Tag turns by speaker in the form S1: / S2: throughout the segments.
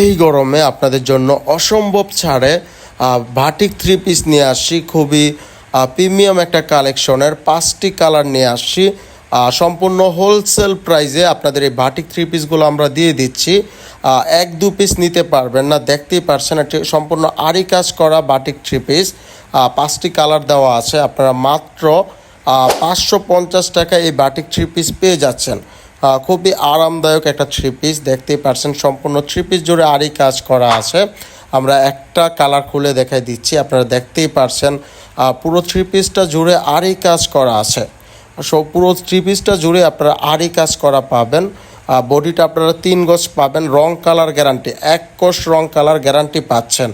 S1: এই গরমে আপনাদের জন্য অসম্ভব ছাড়ে বাটিক থ্রি পিস নিয়ে আসছি খুবই প্রিমিয়াম একটা কালেকশনের, পাঁচটি কালার নিয়ে আসছি সম্পূর্ণ হোলসেল প্রাইসে আপনাদের এই বাটিক থ্রি পিসগুলো আমরা দিয়ে দিচ্ছি এক দু পিস নিতে পারবেন না, দেখতেই পারছেন একটি সম্পূর্ণ আরি কাজ করা বাটিক থ্রি পিস পাঁচটি কালার দেওয়া আছে, আপনারা মাত্র পাঁচশো পঞ্চাশ টাকা এই বাটিক থ্রি পিস পেয়ে যাচ্ছেন। খুবই আরামদায়ক একটা থ্রি পিস দেখতেই পারছেন, সম্পূর্ণ থ্রি পিস জুড়ে আরই কাজ করা আছে। আমরা একটা কালার খুলে দেখাই দিচ্ছি, আপনারা দেখতেই পারছেন পুরো থ্রি পিসটা জুড়ে আরই কাজ করা আছে। সো, পুরো থ্রি পিসটা জুড়ে আপনারা আরই কাজ করা পাবেন। বডিটা আপনারা তিন গজ পাবেন, রং কালার গ্যারান্টি এক কোষ রং কালার গ্যারান্টি পাচ্ছেন।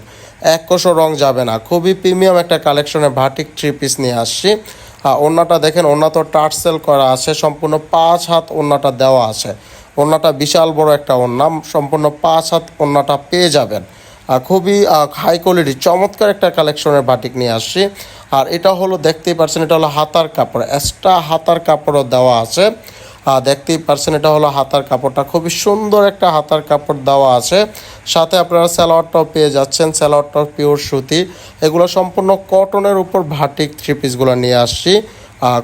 S1: এক কোষও রং যাবে না। খুবই প্রিমিয়াম একটা কালেকশনের ভাটিক থ্রি পিস নিয়ে আসছি। আহ, ওড়নাটা দেখেন ওড়না তো টার্সেল করা আছে সম্পূর্ণ পাঁচ হাত ওড়নাটা দেওয়া আছে। ওড়নাটা বিশাল বড় একটা ওড়না সম্পূর্ণ পাঁচ হাত ওড়নাটা পেয়ে যাবেন। আর খুবই হাই কোয়ালিটি চমৎকার একটা কালেকশনের বাটিক নিয়ে আসছি। আর এটা হলো দেখতেই পারছেন এটা হলো হাতার কাপড় এক্সট্রা হাতার কাপড়ও দেওয়া আছে। দেখতেই পারছেন, এটা হলো হাতার কাপড়টা। খুবই সুন্দর একটা হাতার কাপড় দেওয়া আছে। সাথে আপনারা স্যালোয়ারটাও পেয়ে যাচ্ছেন স্যালোয়ারটাও পিওর সুতি। এগুলো সম্পূর্ণ কটনের উপর ভাটিক থ্রি পিসগুলো নিয়ে আসছি।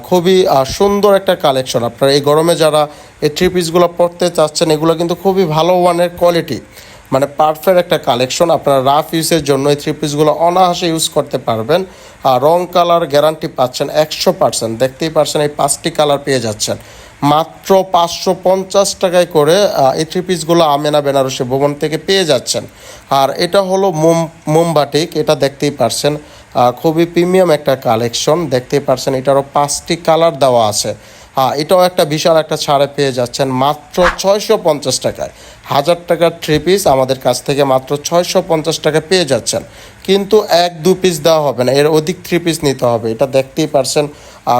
S1: খুবই সুন্দর একটা কালেকশন আপনারা এই গরমে যারা এই থ্রি পিসগুলো পরতে চাচ্ছেন, এগুলো কিন্তু খুবই ভালো ওয়ানের কোয়ালিটি মানে পারফেক্ট একটা কালেকশন আপনারা রাফ ইউজের জন্য এই থ্রি পিসগুলো অনায়াসে ইউজ করতে পারবেন। আর রং কালার গ্যারান্টি পাচ্ছেন একশো পার্সেন্ট দেখতেই পারছেন এই পাঁচটি কালার পেয়ে যাচ্ছেন। মাত্র পাঁচশো পঞ্চাশ টাকায় করে এই থ্রি পিসগুলো আমেনা বেনারসি ভবন থেকে পেয়ে যাচ্ছেন। আর এটা হলো মোম, মোমবাটিক, এটা দেখতেই পারছেন। খুবই প্রিমিয়াম একটা কালেকশন দেখতেই পারছেন এটারও পাঁচটি কালার দেওয়া আছে। হ্যাঁ এটাও একটা বিশাল একটা ছাড়ে পেয়ে যাচ্ছেন মাত্র ছয়শো পঞ্চাশ টাকায়। হাজার টাকার থ্রি পিস আমাদের কাছ থেকে মাত্র ছয়শো পঞ্চাশ টাকা পেয়ে যাচ্ছেন। কিন্তু এক দু পিস দেওয়া হবে না, এর অধিক থ্রি পিস নিতে হবে। এটা দেখতেই পারছেন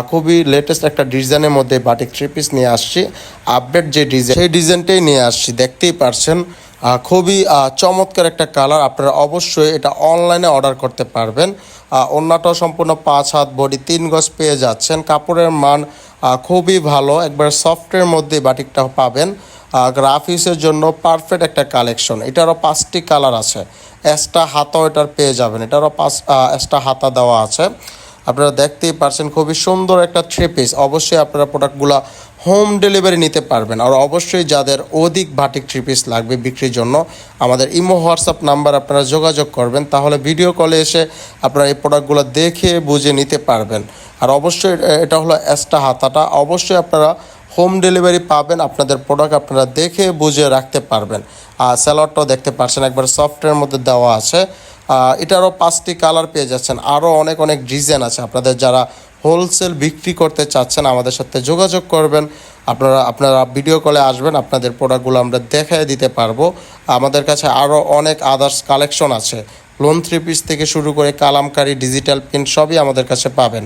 S1: খুবই লেটেস্ট একটা ডিজাইনের মধ্যে বাটিক থ্রি পিস নিয়ে আসছি। আপডেট যে ডিজাইন, সেই ডিজাইনটাই নিয়ে আসছি, দেখতেই পারছেন। খুবই চমৎকার একটা কালার। আপনারা অবশ্যই এটা অনলাইনে অর্ডার করতে পারবেন। অন্যটাও সম্পূর্ণ পাঁচ হাত বডি, তিন গজ পেয়ে যাচ্ছেন। কাপড়ের মান খুবই ভালো। একবার সফটের মধ্যে বাটিকটা পাবেন। গ্রাফিক্সের জন্য পারফেক্ট একটা কালেকশন। এটারও পাঁচটি কালার আছে। এক্সট্রা হাতাও এটার পেয়ে যাবেন। এটারও পাঁচ এক্সট্রা হাতা দেওয়া আছে। আপনারা দেখতেই পারছেন খুবই সুন্দর একটা থ্রি পিস অবশ্যই আপনারা প্রোডাক্টগুলো হোম ডেলিভারি নিতে পারবেন। আর অবশ্যই যাদের অধিক বাটিক থ্রি পিস লাগবে বিক্রির জন্য, আমাদের ইমো হোয়াটসঅ্যাপ নাম্বার আপনারা যোগাযোগ করবেন, তাহলে ভিডিও কলে এসে আপনারা এই প্রোডাক্টগুলো দেখে বুঝে নিতে পারবেন। আর অবশ্যই এটা হলো এক্সট্রা হাতাটা। অবশ্যই আপনারা হোম ডেলিভারি পাবেন, আপনাদের প্রোডাক্ট আপনারা দেখে বুঝে রাখতে পারবেন। আর স্যালাডটাও দেখতে পাচ্ছেন, একবার সফটওয়্যার মধ্যে দেওয়া আছে। এটারও পাঁচটি কালার পেয়ে যাচ্ছেন। আরও অনেক অনেক ডিজাইন আছে। আপনাদের যারা হোলসেল বিক্রি করতে চাচ্ছেন, আমাদের সাথে যোগাযোগ করবেন। আপনারা আপনারা ভিডিও কলে আসবেন, আপনাদের প্রোডাক্টগুলো আমরা দেখায় দিতে পারব। আমাদের কাছে আরও অনেক আদার্স কালেকশন আছে। লোন থ্রি পিস থেকে শুরু করে, কালামকারি ডিজিটাল প্রিন্ট সবই আমাদের কাছে পাবেন।